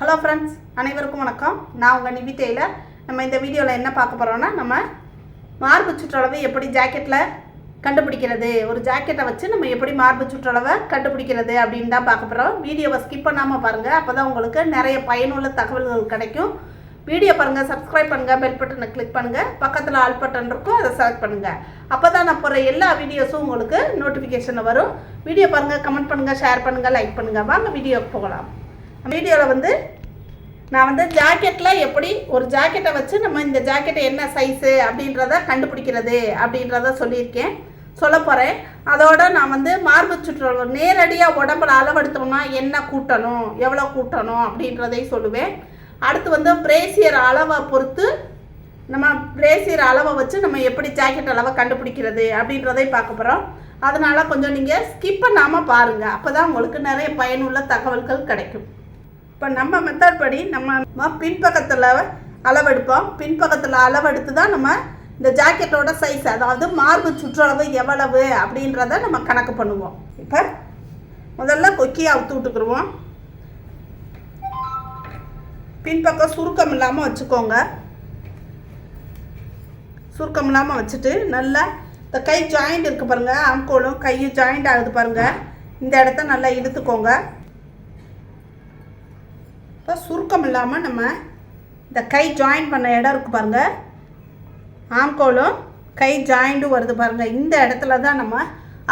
Hello friends அனைவருக்கும் வணக்கம். நான் உங்கள் நிவித்தையில் நம்ம இந்த வீடியோவில் என்ன பார்க்க போகிறோம்னா நம்ம மார்பு சுற்றளவு எப்படி ஜாக்கெட்டில் கண்டுபிடிக்கிறது? ஒரு ஜாக்கெட்டை வச்சு நம்ம எப்படி மார்பு சுற்றளவை கண்டுபிடிக்கிறது அப்படின்னு தான் பார்க்க போகிறோம் வீடியோவை ஸ்கிப் பண்ணாமல் பாருங்கள் அப்போ தான் உங்களுக்கு நிறைய பயனுள்ள தகவல்கள் கிடைக்கும். வீடியோ பாருங்கள் சப்ஸ்கிரைப் பண்ணுங்கள் பெல் பட்டனை கிளிக் பண்ணுங்கள் பக்கத்தில் ஆல் பட்டன் இருக்கும் அதை செலக்ட் பண்ணுங்கள் அப்போ தான் நான் போகிற எல்லா வீடியோஸும் உங்களுக்கு நோட்டிஃபிகேஷன் வரும். வீடியோ பாருங்கள் கமெண்ட் பண்ணுங்கள் ஷேர் பண்ணுங்கள் லைக் பண்ணுங்கள் வாங்க வீடியோக்கு போகலாம். வீடியோவில் வந்து நான் வந்து ஜாக்கெட்டில் எப்படி ஒரு ஜாக்கெட்டை வச்சு நம்ம இந்த ஜாக்கெட்டை என்ன சைஸு அப்படின்றத கண்டுபிடிக்கிறது அப்படின்றத சொல்லியிருக்கேன். சொல்ல போகிறேன் அதோட நான் வந்து மார்பு சுற்றுலா நேரடியாக உடம்புல அளவெடுத்தோம்னா என்ன கூட்டணும் எவ்வளோ கூட்டணும் அப்படின்றதையும் சொல்லுவேன். அடுத்து வந்து பிரேசியர் அளவை பொறுத்து நம்ம பிரேசியர் அளவை வச்சு நம்ம எப்படி ஜாக்கெட் அளவை கண்டுபிடிக்கிறது அப்படின்றதையும் பார்க்க போகிறோம் அதனால் கொஞ்சம் நீங்கள் ஸ்கிப் பண்ணாமல் பாருங்கள் அப்போ தான் உங்களுக்கு நிறைய பயனுள்ள தகவல்கள் கிடைக்கும். இப்போ நம்ம மெத்தட் படி நம்ம பின்பக்கத்தில் அளவெடுப்போம். பின்பக்கத்தில் அளவெடுத்து தான் நம்ம இந்த ஜாக்கெட்டோட சைஸ் அதாவது மார்பு சுற்றளவு எவ்வளவு அப்படின்றத நம்ம கணக்கு பண்ணுவோம். இப்போ முதல்ல கொக்கியை அவுத்து விட்டுக்குருவோம். பின்பக்கம் சுருக்கம் இல்லாமல் வச்சுக்கோங்க. சுருக்கம் இல்லாமல் வச்சுட்டு நல்லா இந்த கை ஜாயிண்ட் இருக்குது பாருங்கள் ஆம்கோலும் கையும் ஜாயிண்ட் ஆகுது பாருங்கள் இந்த இடத்த நல்லா இழுத்துக்கோங்க. இப்போ சுருக்கம் இல்லாமல் நம்ம இந்த கை ஜாயின் பண்ண இடம் இருக்குது பாருங்கள் ஆம்கோலும் கை ஜாயிண்டும் வருது பாருங்கள் இந்த இடத்துல தான் நம்ம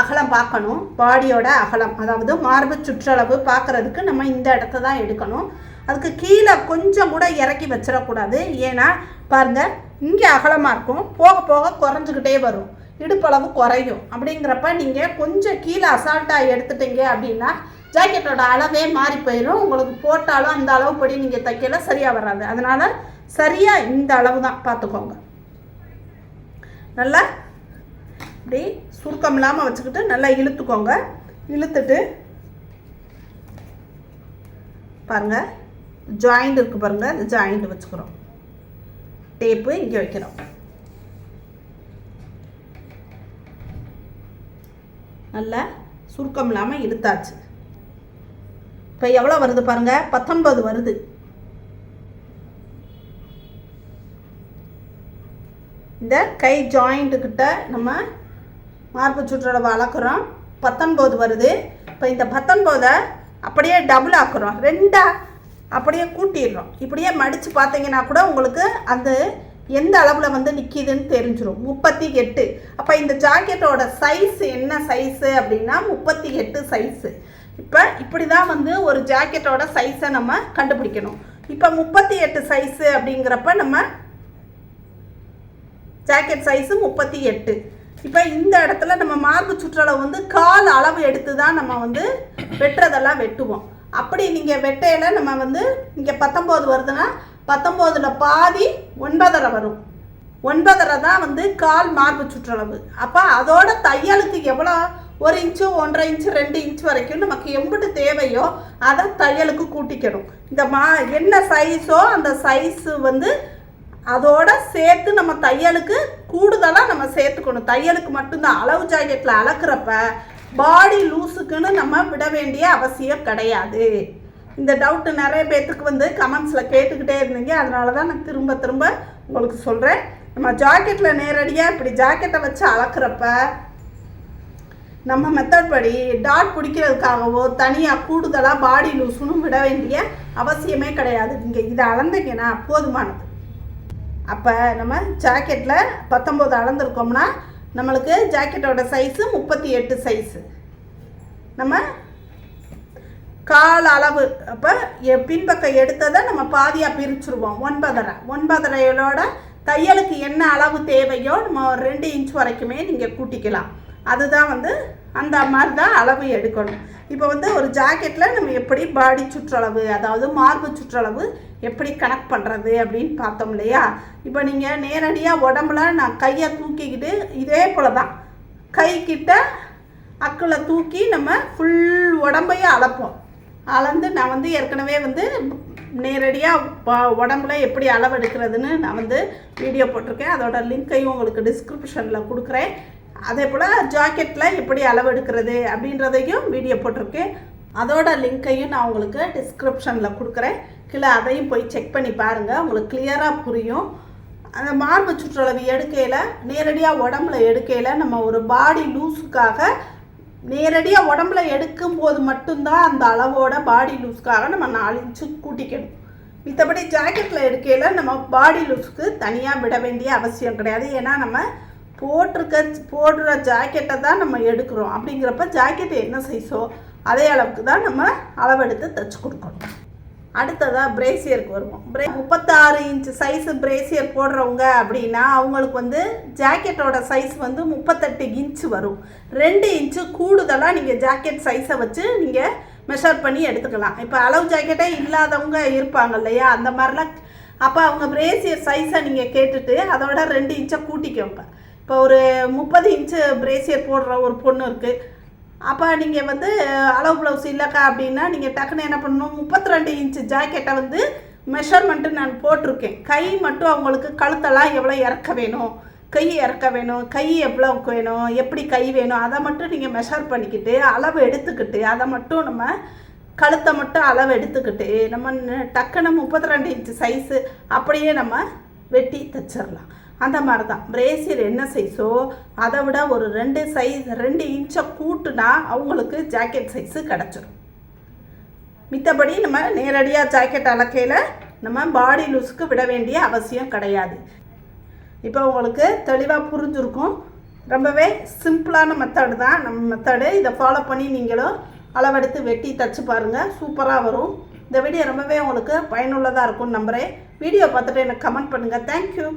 அகலம் பார்க்கணும். பாடியோட அகலம். அதாவது மார்பு சுற்றளவு பார்க்குறதுக்கு நம்ம இந்த இடத்த தான் எடுக்கணும். அதுக்கு கீழே கொஞ்சம் கூட இறக்கி வச்சிடக்கூடாது. ஏன்னா பாருங்கள் இங்கே அகலமாக இருக்கும். போக போக குறைஞ்சிக்கிட்டே வரும். இடுப்பளவு குறையும். அப்படிங்கிறப்ப நீங்கள் கொஞ்சம் கீழே அசால்ட்டாக எடுத்துட்டீங்க அப்படின்னா ஜாக்கெட்டோட அளவே மாறி போயிடும் உங்களுக்கு போட்டாலும் அந்த அளவு படி நீங்கள் தைக்கல சரியாக வராது. அதனால் சரியாக இந்த அளவு தான் பார்த்துக்கோங்க நல்லா இப்படி சுருக்கம் இல்லாமல் வச்சுக்கிட்டு நல்லா இழுத்துக்கோங்க. இழுத்துட்டு பாருங்கள் ஜாயிண்ட் இருக்குது பாருங்கள் இந்த ஜாயிண்ட் வச்சுக்கிறோம். டேப்பு இங்கே வைக்கிறோம். நல்லா சுருக்கம் இல்லாமல் இழுத்தாச்சு. இப்போ எவ்வளோ வருது பாருங்கள் பத்தொன்பது வருது. இந்த கை ஜாயிண்ட்டுக்கிட்ட நம்ம மார்பு சுற்றளவு அளக்குறோம். பத்தொன்பது வருது. இப்போ இந்த பத்தொன்பதை அப்படியே டபுள் ஆக்குறோம். ரெண்டாக அப்படியே கூட்டிடுறோம். இப்படியே மடித்து பார்த்தீங்கன்னா கூட உங்களுக்கு அந்த எந்த அளவில் வந்து நிற்கிதுன்னு தெரிஞ்சிடும் முப்பத்தி எட்டு. அப்போ இந்த ஜாக்கெட்டோட சைஸ் என்ன சைஸு அப்படின்னா முப்பத்தி எட்டு சைஸு இப்போ இப்படி தான் வந்து ஒரு ஜாக்கெட்டோட சைஸை நம்ம கண்டுபிடிக்கணும். இப்போ முப்பத்தி எட்டு சைஸு அப்படிங்கிறப்ப நம்ம ஜாக்கெட் சைஸு முப்பத்தி எட்டு. இப்போ இந்த இடத்துல நம்ம மார்பு சுற்றளவு வந்து கால் அளவு எடுத்து தான் நம்ம வந்து வெட்டுறதெல்லாம் வெட்டுவோம். அப்படி நீங்கள் வெட்டையில் நம்ம வந்து இங்கே பத்தொம்போது வருதுன்னா பத்தொம்போதில் பாதி ஒன்பதரை வரும். ஒன்பதரை தான் வந்து கால் மார்பு சுற்றளவு. அப்போ அதோட தையலுக்கு எவ்வளோ? ஒரு இன்ச்சு ஒன்றரை இன்ச்சு ரெண்டு இன்ச் வரைக்கும் நமக்கு எம்பிட்டு தேவையோ அதை தையலுக்கு கூட்டிக்கணும். இந்த மா என்ன சைஸோ அந்த சைஸு வந்து அதோட சேர்த்து நம்ம தையலுக்கு கூடுதலாக நம்ம சேர்த்துக்கணும். தையலுக்கு மட்டும்தான். அளவு ஜாக்கெட்டில் அளக்குறப்ப பாடி லூஸுக்குன்னு நம்ம விட வேண்டிய அவசியம் கிடையாது. இந்த டவுட்டு நிறைய பேர்த்துக்கு வந்து கமெண்ட்ஸில் கேட்டுக்கிட்டே இருந்தீங்க. அதனால தான் நான் திரும்ப திரும்ப உங்களுக்கு சொல்கிறேன் நம்ம ஜாக்கெட்டில் நேரடியாக இப்படி ஜாக்கெட்டை வச்சு அளக்குறப்ப நம்ம மெத்தட் படி டாட் பிடிக்கிறதுக்காகவோ தனியாக கூடுதலாக பாடி லூஸுன்னு விட வேண்டிய அவசியமே கிடையாது. நீங்கள் இதை அளந்தீங்கன்னா போதுமானது. அப்போ நம்ம ஜாக்கெட்டில் பத்தொம்போது அளந்துருக்கோம்னா நம்மளுக்கு ஜாக்கெட்டோட சைஸு முப்பத்தி எட்டு சைஸு நம்ம கால் அளவு அப்போ பின்பக்கம் எடுத்ததை நம்ம பாதியாக பிரிச்சுருவோம். ஒன்பதரை. ஒன்பதரையோட தையலுக்கு என்ன அளவு தேவையோ நம்ம ஒரு ரெண்டு இன்ச் வரைக்குமே நீங்கள் கூட்டிக்கலாம். அதுதான் வந்து அந்த மாதிரி தான் அளவு எடுக்கணும். இப்போ வந்து ஒரு ஜாக்கெட்டில் நம்ம எப்படி பாடி சுற்றளவு அதாவது மார்பு சுற்றளவு எப்படி கனெக்ட் பண்ணுறது அப்படின்னு பார்த்தோம் இல்லையா? இப்போ நீங்கள் நேரடியாக உடம்புல நான் கையை தூக்கிக்கிட்டு இதே போல் தான் கைக்கிட்ட கிட்ட அக்கில் தூக்கி நம்ம ஃபுல் உடம்பையும் அளப்போம் அளந்து நான் வந்து ஏற்கனவே வந்து நேரடியாக உடம்புல எப்படி அளவெடுக்கிறதுன்னு நான் வந்து வீடியோ போட்டிருக்கேன். அதோட லிங்க்கையும் உங்களுக்கு டிஸ்கிரிப்ஷனில் கொடுக்குறேன். அதே போல் ஜாக்கெட்டில் எப்படி அளவெடுக்கிறது அப்படின்றதையும் வீடியோ போட்டிருக்கேன். அதோட லிங்க்கையும் நான் உங்களுக்கு டிஸ்கிரிப்ஷனில் கொடுக்குறேன். கீழே அதையும் போய் செக் பண்ணி பாருங்கள் உங்களுக்கு கிளியராக புரியும். அந்த மார்பு சுற்றளவு எடுக்கையில் நேரடியாக உடம்புல எடுக்கையில் நம்ம ஒரு பாடி லூஸுக்காக நேரடியாக உடம்புல எடுக்கும் போது மட்டும்தான் அந்த அளவோட பாடி லூஸ்க்காக நம்ம நாலு இன்ச்சு கூட்டிக்கணும். மித்தபடி ஜாக்கெட்டில் எடுக்கையில் நம்ம பாடி லூஸ்க்கு தனியாக விட வேண்டிய அவசியம் கிடையாது. ஏன்னா நம்ம போட்டிருக்க போடுற ஜாக்கெட்டை தான் நம்ம எடுக்கிறோம். அப்படிங்கிறப்ப ஜாக்கெட் என்ன சைஸோ அதே அளவுக்கு தான் நம்ம அளவெடுத்து தைச்சி கொடுக்கணும். அடுத்ததாக பிரேசியருக்கு வருவோம். பிரே முப்பத்தாறு இன்ச் சைஸு பிரேசியர் போடுறவங்க அப்படின்னா அவங்களுக்கு வந்து ஜாக்கெட்டோட சைஸ் வந்து முப்பத்தெட்டு இன்ச்சு வரும். ரெண்டு இன்ச்சு கூடுதலாக நீங்கள் ஜாக்கெட் சைஸை வச்சு நீங்கள் மெஷர் பண்ணி எடுத்துக்கலாம். இப்போ அளவு ஜாக்கெட்டே இல்லாதவங்க இருப்பாங்க இல்லையா? அந்த மாதிரிலாம் அப்போ அவங்க பிரேசியர் சைஸை நீங்கள் கேட்டுட்டு அதோட ரெண்டு இன்ச்சை கூட்டிக்கோங்க. இப்போ ஒரு முப்பது இன்ச்சு பிரேசியர் போடுற ஒரு பொண்ணு இருக்குது அப்போ நீங்கள் வந்து அளவு ப்ளவுஸ் இல்லைக்கா அப்படின்னா நீங்கள் டக்குன்னு என்ன பண்ணணும்? முப்பத்தி ரெண்டு இன்ச்சு ஜாக்கெட்டை வந்து மெஷர்மெண்ட்டு நான் போட்டிருக்கேன். கை மட்டும் அவங்களுக்கு கழுத்தெல்லாம் எவ்வளோ இறக்க வேணும்? கை இறக்க வேணும்? கை எவ்வளோ வேணும்? எப்படி கை வேணும்? அதை மட்டும் நீங்கள் மெஷர் பண்ணிக்கிட்டு அளவு எடுத்துக்கிட்டு அதை மட்டும் நம்ம கழுத்தை மட்டும் அளவு எடுத்துக்கிட்டு நம்ம டக்குன்னு முப்பத்தி ரெண்டு இன்ச்சு சைஸு அப்படியே நம்ம வெட்டி தைச்சிடலாம் அந்த மாதிரி தான் பிரேசியர் என்ன சைஸோ அதை விட ஒரு ரெண்டு சைஸ் ரெண்டு இன்ச்சை கூட்டுனா அவங்களுக்கு ஜாக்கெட் சைஸு கிடச்சிரும். மித்தபடி நம்ம நேரடியாக ஜாக்கெட் அளக்கையில் நம்ம பாடி லூஸுக்கு விட வேண்டிய அவசியம் கிடையாது. இப்போ உங்களுக்கு தெளிவாக புரிஞ்சிருக்கும். ரொம்பவே சிம்பிளான மெத்தடு தான். நம்ம மெத்தடு இதை ஃபாலோ பண்ணி நீங்களும் அளவெடுத்து வெட்டி தச்சு பாருங்கள் சூப்பராக வரும். இந்த வீடியோ ரொம்பவே உங்களுக்கு பயனுள்ளதாக இருக்கும் நம்புகிறேன் வீடியோ பார்த்துட்டு எனக்கு கமெண்ட் பண்ணுங்கள் தேங்க்யூ